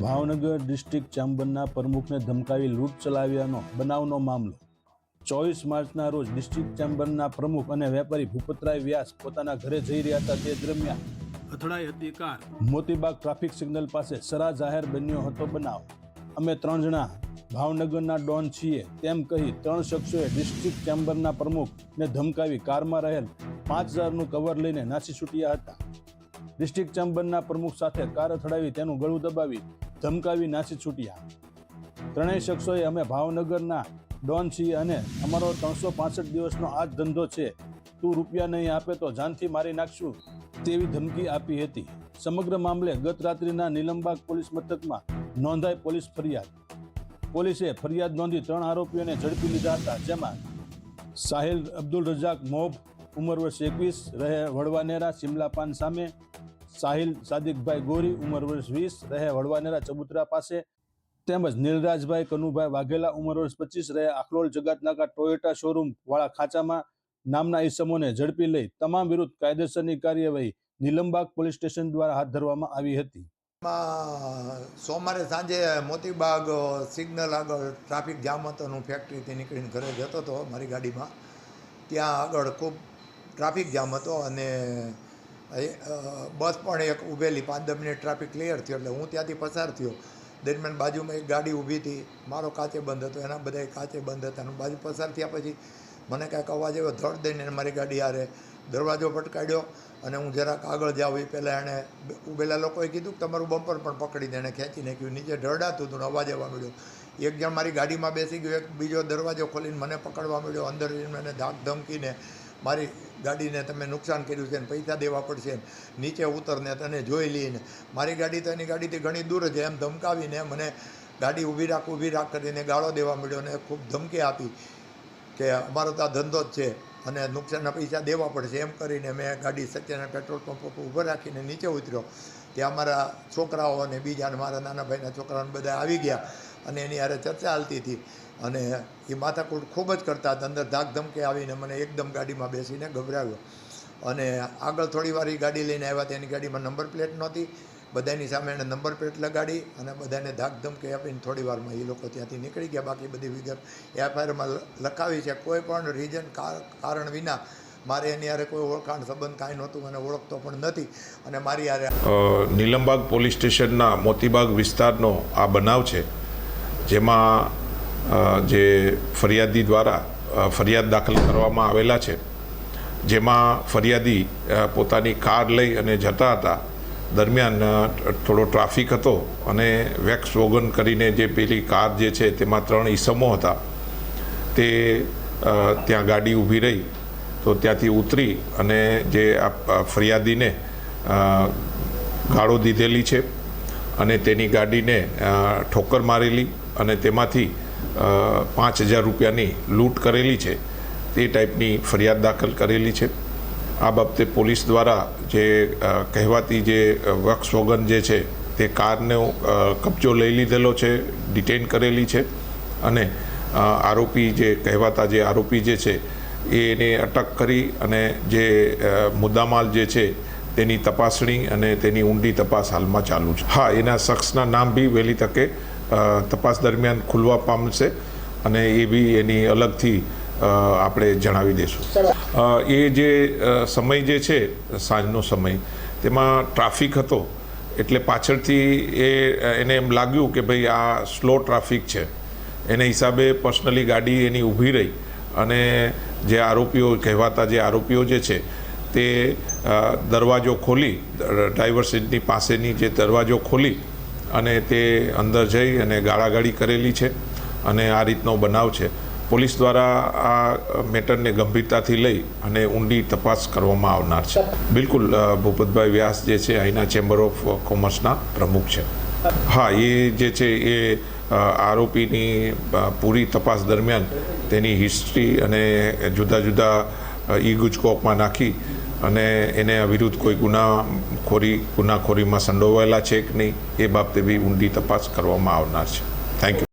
Bhavnagar district ચેમ્બરના પ્રમુખને ધમકાવી લૂંટ ચલાવ્યાનો બનાવનો મામલો. ચોવીસ માર્ચના રોજ ડિસ્ટ્રિક્ટ ચેમ્બરના પ્રમુખ અને વેપારી ભૂપતરાય વ્યાસ પોતાના ઘરે જઈ રહ્યા હતા. તે દરમિયાન અથડાઈ હતી કાર. મોતીબાગ ટ્રાફિક સિગ્નલ પાસે સરા જાહેર બન્યો હતો બનાવ. અમે ત્રણ જણા ભાવનગરના ડોન છીએ તેમ કહી ત્રણ શખ્સોએ ડિસ્ટ્રિક્ટ ચેમ્બરના પ્રમુખને ધમકાવી કારમાં રહેલ પાંચ હજારનું કવર લઈને નાસી છૂટ્યા હતા. ડિસ્ટ્રિક્ટ ચેમ્બરના પ્રમુખ સાથે કાર અથડાવી તેનું ગળું દબાવી ધમકાવી નાસી છૂટ્યા. ત્રણેય શખ્સોએ અમે ભાવનગરના ડોન છીએ અને અમારો ત્રણસો પાસઠ દિવસનો આ જ ધંધો છે. તું રૂપિયા નહીં આપે તો જાનથી મારી નાખશું તેવી ધમકી આપી હતી. સમગ્ર મામલે ગત રાત્રિના નિલંબાગ પોલીસ મથકમાં નોંધાઈ પોલીસ ફરિયાદ. પોલીસે ફરિયાદ નોંધી ત્રણ આરોપીઓને ઝડપી લીધા હતા, જેમાં સાહિલ અબ્દુલ રજાક મોબ ઉંમર વર્ષ એકવીસ, રહે વડવાનેરા શિમલાપાન સામે. સાહિલ સાદિકભાઈ ગોરી, ઉંમર વર્ષ વીસ, રહે વડવાનેરા ચબુતરા પાસે. તેમજ નીલરાજભાઈ કનુભાઈ વાઘેલા, ઉંમર વર્ષ પચીસ, રહે આખલોલ જગતનાકા ટોયોટા શોરૂમ વાળા ખાંચામાં નામના ઈસમોને ઝડપી લઈ તમામ વિરુદ્ધ કાયદેસરની કાર્યવાહી નીલમબાગ પોલીસ સ્ટેશન દ્વારા હાથ ધરવામાં આવી હતી. સોમવારે સાંજે મોતીબાગ સિગ્નલ આગળ ટ્રાફિક જામ હતો હું ફેક્ટરીથી નીકળીને ઘરે જતો હતો મારી ગાડીમાં. ત્યાં આગળ ખૂબ ટ્રાફિક જામ હતો અને બસ પણ એક ઊભેલી પાંચ, દસ મિનિટ ટ્રાફિક ક્લિયર થયો એટલે હું ત્યાંથી પસાર થયો. દરમિયાન બાજુમાં એક ગાડી ઊભી હતી, મારો કાચે બંધ હતો, એના બધા કાચે બંધ હતા. અને બાજુ પસાર થયા પછી મને કાંઈક અવાજ આવ્યો, ધડ દઈને મારી ગાડી આરે દરવાજો પટકાડ્યો અને હું જરાક આગળ જાઉં એ પહેલાં એણે ઊભેલા લોકોએ કીધું કે, તમારું બમ્પર પણ પકડી દે એણે ખેંચી નાખ્યું, નીચે ઢળડાતું હતું અવાજ આવવા મળ્યો એક જણ મારી ગાડીમાં બેસી ગયો, એક બીજો દરવાજો ખોલીને મને પકડવા મળ્યો અંદર મને ધાક ધમકીને મારી ગાડીને તમે નુકસાન કર્યું છે ને પૈસા દેવા પડશે નીચે ઉતરને તને જોઈ લઈને. મારી ગાડી તો એની ગાડીથી ઘણી દૂર છે, એમ ધમકાવીને મને ગાડી ઊભી રાખ ઊભી રાખ કરીને ગાળો દેવા મળ્યો અને ખૂબ ધમકી આપી કે અમારો તો આ ધંધો જ છે અને નુકસાનના પૈસા દેવા પડશે. એમ કરીને મેં ગાડી સત્યના પેટ્રોલ પંપ ઉપર ઊભો રાખીને નીચે ઉતર્યો. ત્યાં મારા છોકરાઓ અને બીજા મારા નાના ભાઈના છોકરાઓને બધા આવી ગયા. અને એની હારે ચર્ચા ચાલતી હતી. અને એ માથાકૂટ ખૂબ જ કરતા હતા. અંદર ધાકધમકે આવીને મને એકદમ ગાડીમાં બેસીને ગભરાવ્યો. અને આગળ થોડી વાર એ ગાડી લઈને આવ્યા તેની ગાડીમાં નંબર પ્લેટ નહોતી. બધાની સામે એણે નંબર પ્લેટ લગાડી અને બધાને ધાકધમકી આપીને થોડી વારમાં એ લોકો ત્યાંથી નીકળી ગયા. બાકી બધી વિગત એફઆઈઆરમાં લખાવી છે. કોઈ પણ રીઝન કારણ વિના મારે એની હારે કોઈ ઓળખાણ સંબંધ કાંઈ નહોતું. મને ઓળખતો પણ નથી. અને મારી અ, નીલમબાગ પોલીસ સ્ટેશનના મોતીબાગ વિસ્તારનો આ બનાવ છે. જેમાં જે ફરિયાદી દ્વારા ફરિયાદ દાખલ કરવામાં આવેલા છે, જેમાં ફરિયાદી પોતાની કાર લઈ અને જતા હતા. દરમિયાન થોડો ટ્રાફિક હતો અને વેક્સ વોગન કરીને જે પેલી કાર જે છે તેમાં ત્રણ ઈસમો હતા. તે ત્યાં ગાડી ઊભી રહી, તો ત્યાંથી ઉતરી અને જે આ ફરિયાદીને ગાળો દીધેલી છે અને તેની ગાડીને ઠોકર મારેલી. અને તેમાંથી પાંચ હજાર રૂપિયાની લૂંટ કરેલી છે. તે ટાઈપની ફરિયાદ દાખલ કરેલી છે. આ બાબતે પોલીસ દ્વારા જે કહેવાતી જે વક્સ વગન જે છે, તે કારનો કબજો લઈ લીધેલો છે, ડિટેન કરેલી છે. અને આરોપી જે કહેવાતા જે આરોપી જે છે એને અટક કરી અને જે મુદ્દામાલ જે છે, તેની તપાસણી અને તેની ઊંડી તપાસ હાલમાં ચાલુ છે. હા, એના શખ્સના નામ બી વહેલી તકે તપાસ દરમિયાન ખુલવા પામશે અને એ બી એની અલગથી આપણે જણાવી દઈશું એ જે સમય જે છે, સાંજનો સમય, તેમાં ટ્રાફિક હતો, એટલે પાછળથી એ એને એમ લાગ્યું કે ભાઈ આ સ્લો ટ્રાફિક છે. એને હિસાબે પર્સનલી ગાડી એની ઊભી રહી અને જે આરોપીઓ કહેવાતા જે આરોપીઓ જે છે, તે દરવાજો ખોલી ડ્રાઈવર સીટની પાસેની જે દરવાજો ખોલી અને તે અંદર જઈ અને ગાળાગાળી કરેલી છે અને આ રીતનો બનાવ છે. પોલીસ દ્વારા આ મેટરને ગંભીરતાથી લઈ અને ઊંડી તપાસ કરવામાં આવનાર છે. બિલકુલ ભૂપતભાઈ વ્યાસ જે છે, અહીંના ચેમ્બર ઓફ કોમર્સના પ્રમુખ છે. હા, એ જે છે, એ આરોપીની પૂરી તપાસ દરમિયાન તેની હિસ્ટ્રી અને જુદા જુદા ઈ ગુજકોપમાં નાખી અને એને વિરુદ્ધ કોઈ ગુનાખોરી, ગુનાખોરીમાં સંડોવાયેલા છે કે નહીં, એ બાબતે બી ઊંડી તપાસ કરવામાં આવનાર છે. Thank you